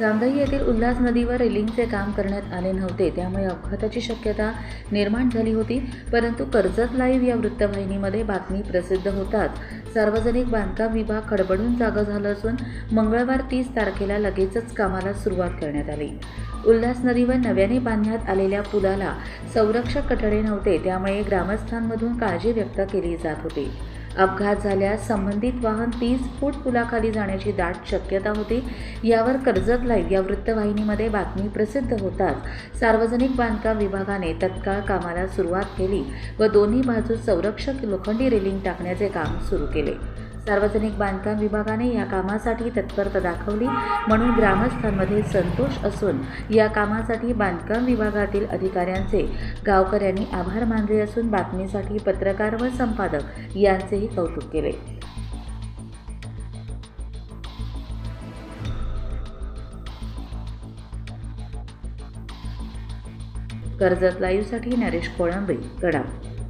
जामदाई येथील उल्हास नदीवर रेलिंगचे काम करण्यात आले नव्हते. त्यामुळे अपघाताची शक्यता निर्माण झाली होती. परंतु कर्जत लाईव्ह या वृत्तवाहिनीमध्ये बातमी प्रसिद्ध होताच सार्वजनिक बांधकाम विभाग खडबडून जागा झाला असून मंगळवार तीस तारखेला लगेचच कामाला सुरुवात करण्यात आली. उल्हास नदीवर नव्याने बांधण्यात आलेल्या पुलाला संरक्षक कठडे नव्हते त्यामुळे ग्रामस्थांमधून काळजी व्यक्त केली जात होती. अपघात झाल्यास संबंधित वाहन तीस फूट पुलाखाली जाण्याची दाट शक्यता होती. यावर कर्जत लाईव्ह या वृत्तवाहिनीमध्ये बातमी प्रसिद्ध होताच. सार्वजनिक बांधकाम विभागाने तत्काळ कामाला सुरुवात केली व दोन्ही बाजू संरक्षक लोखंडी रेलिंग टाकण्याचे काम सुरू केले. सार्वजनिक बांधकाम विभागाने या कामासाठी तत्परता दाखवली म्हणून ग्रामस्थांमध्ये संतोष असून या कामासाठी बांधकाम विभागातील अधिकाऱ्यांचे गावकऱ्यांनी आभार मानले असून बातमीसाठी पत्रकार व संपादक यांचेही कौतुक केले. कर्जत लाईव्हसाठी नरेश कोळंबे गडाव